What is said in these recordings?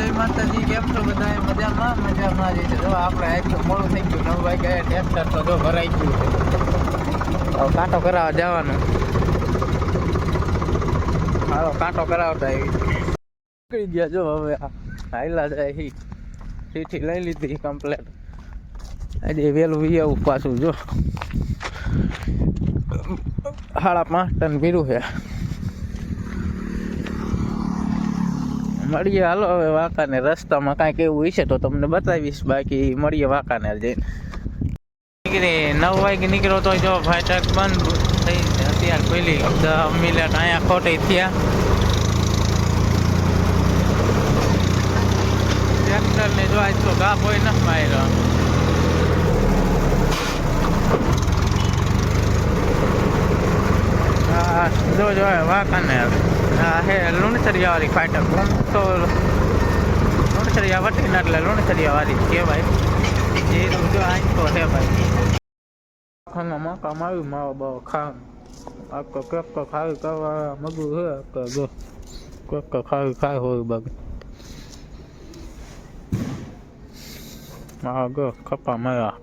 જય માતાજી, કેમ છો બધા મજામાં? મજામાં જઈ જો, આપણે તો મોડું થઈ ગયું. નવ વાગ્યા ટ્રેક્ટર તો જો ભરાઈ ગયું છે. કાંટો કરાવવા જવાનું. હાલો, કાંટો કરાવતા નીકળી ગયા જો, હવે હાઈલા જાય હી ચીઠી લઈ લીધી કમ્પ્લેટ આજે વહેલું વી આવું પાછું જો. સાડા પાંચ ટન પીરું છે. મળીએ. હાલો, હવે વાંકાને રસ્તામાં કાંઈક એવું હશે તો તમને બતાવીશ. બાકી મળીએ વાંકાને જઈને. નીકળી, નવ વાગે નીકળ્યો તો જો ફાટક બંધ થઈ અત્યારે પેલી મિનિટ અહીંયા ખોટી થયા. ટ્રેક્ટરને જો આજ તો ગાભ હોય ન માર્યો. હા, જો જો વાંકાને આ હે લુણસરિયા વાળી ફાટક તો લુણસરિયા વટીને એટલે લુણસરિયા વાળી જ કહેવાય. એ જો તો હે ભાઈ. ખાંગા મકામ આવ્યું, માવો બાવો ખા આખો કેક ખાવી કરવા મગું હે આપકો જો કેક ખાવી ખાય હોય બાકી. હા ગો ખપા માર્યા.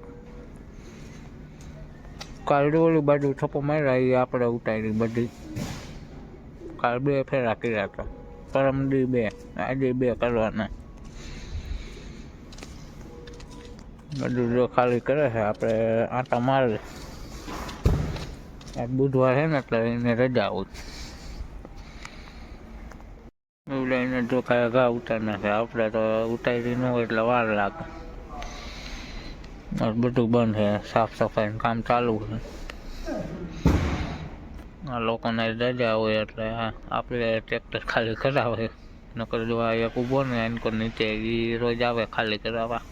કાલ ઓલી બાજુ થપ્પો માર્યા, એ આપણે ઉતારી બધી. કાલ બે ફેરા કર્યા હતા પરમ દી બે આજે બે કરવાના બધું જો ખાલી કરે છે આપણે આટા મારે બુધવાર છે ને એટલે એને રજા આવું એવું લઈને જો કાંઈ ઘા ઉતારના છે આપણે તો ઉતારી ન હોય એટલે વાર લાગે બધું બંધ છે સાફ સફાઈનું કામ ચાલુ છે આ લોકોને રજા હોય એટલે આપણે ટ્રેક્ટર ખાલી કરાવે. નકર જો આ એક ઊભો ને એનકો નીચે એ રોજ આવે ખાલી કરાવવા.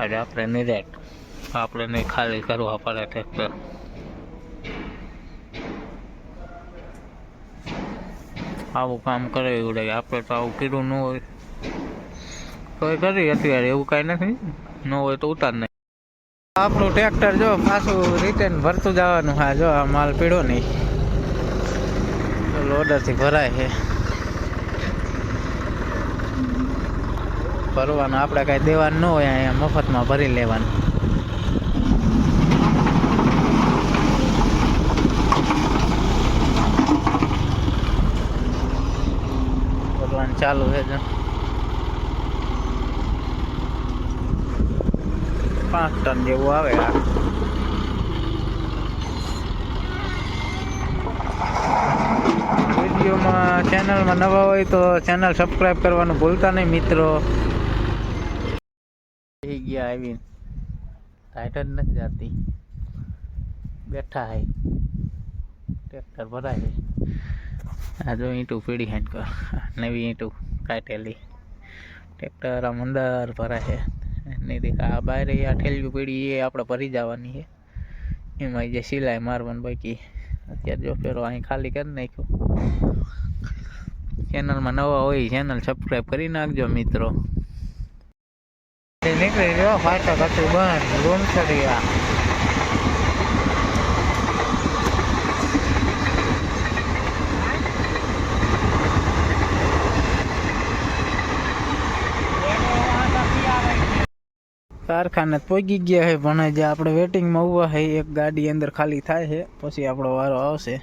આજે આપણે નિરેટ આપણે નહીં ખાલી કરવા પડે ટ્રેક્ટર આવું કામ કરે એવું લાગે આપણે તો આવું કીધું ન હોય. તોય કરી અત્યારે એવું કાંઈ નથી. ન હોય તો ઉતાર નહીં આપણું ટ્રેક્ટર જો પાછું રિટર્ન ભરતું જવાનું હા, જો આ માલ પીડો નહીં. લોડરથી ભરાય છે. ભરવાનું આપણે કાંઈ દેવાનું ન હોય, અહીંયા મફતમાં ભરી લેવાનું. ચાલુ છે જો. પાંચ ટન જેવું આવે વિડીયોમાં ચેનલમાં નવા હોય તો ચેનલ સબસ્ક્રાઈબ કરવાનું ભૂલતા નહીં, મિત્રો. ગયા આવીને. ટાઈટન નથી જાતી. બેઠા હે. ટ્રેક્ટર ભરાય આ જો ઈંટું પીડી હેન્ડ કર. નવી ઈંટું કાઢેલી. ટ્રેક્ટર આમ અંદર ભરાય છે નહીં દેખા, આ બહાર આ ઠેલિયું પીડી એ આપણે ભરી જવાની છે. એમાં જે સિલાઈ મારવાની બાકી. અત્યારે જો ફેરો અહીં ખાલી કરી નાખ્યું. ચેનલમાં નવા હોય ચેનલ સબસ્ક્રાઈબ કરી નાખજો, મિત્રો. નીકળી ગયો, ફાટક હતું બંધ, રૂમ ચડ્યા કારખાને પોગી ગયા છે પણ જે આપણે વેટિંગમાં ઊભા છે એક ગાડી અંદર ખાલી થાય છે પછી આપણો વારો આવશે.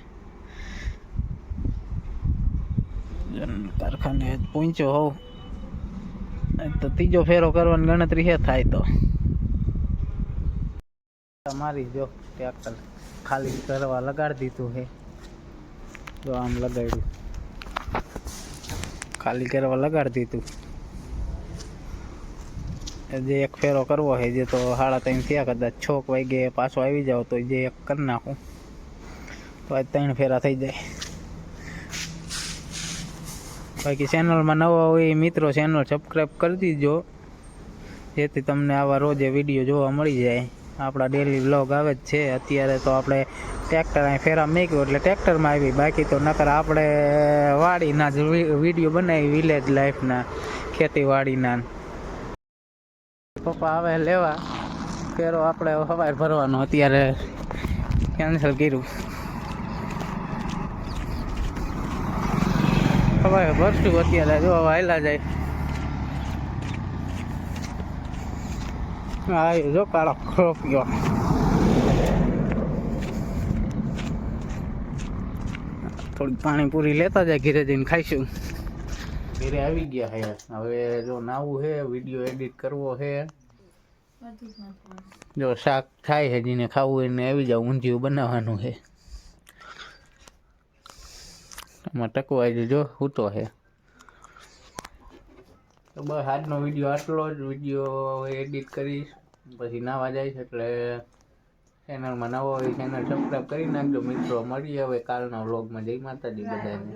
કારખાને પહોંચ્યો હોવ તો ત્રીજો ફેરો કરવાની ગણતરી છે થાય તો. મારી જો ટ્રેક્ટર ખાલી કરવા લગાડી દીધું છે જો આમ લગાડ્યું. ખાલી કરવા લગાડી દીધું. જે એક ફેરો કરવો છે, જે તો સાડા ત્રણ થયા કદાચ છ વાગે પાછો આવી જાવ તો જે એક કરી નાખું. તો આજ ત્રણ ફેરા થઈ જાય. બાકી ચેનલમાં નવા હોય મિત્રો ચેનલ સબસ્ક્રાઈબ કરી દીજો. જેથી તમને આવા રોજે વીડિયો જોવા મળી જાય. આપણા ડેલી વ્લોગ આવે જ છે. અત્યારે તો આપણે ટ્રેક્ટર અહીં ફેરા મેક્યું એટલે ટ્રેક્ટરમાં આવી. બાકી તો નકર આપણે વાડીના જ વીડિયો બનાવી વિલેજ લાઈફના ખેતીવાડીના. પપ્પા આવે લેવા. ફેરો આપણે સવારે ભરવાનો. અત્યારે કેન્સલ કર્યું. હવે ભરશું અત્યારે. જો હવે જાય. હા જો કાળો ખોપ્યો થોડીક પાણીપુરી લેતા જાય ઘીરે જઈને ખાઈશું. ઘીરે આવી ગયા હે. હવે જો નાવું છે વીડિયો એડિટ કરવો છે જો શાક થાય છે જેને ખાવું એને આવી જાવ, ઊંધિયું બનાવવાનું છે. આમાં ટકવાઈ જો હૂતો છે. તો બસ આજનો વીડિયો આટલો જ, વીડિયો એડિટ કરીશ. પછી નાવા જઈશ એટલે ચેનલમાં નવો હોય ચેનલ સબસ્ક્રાઈબ કરી નાખજો મિત્રો. મળીએ હવે કાલના વ્લોગમાં જય માતાજી બધાને.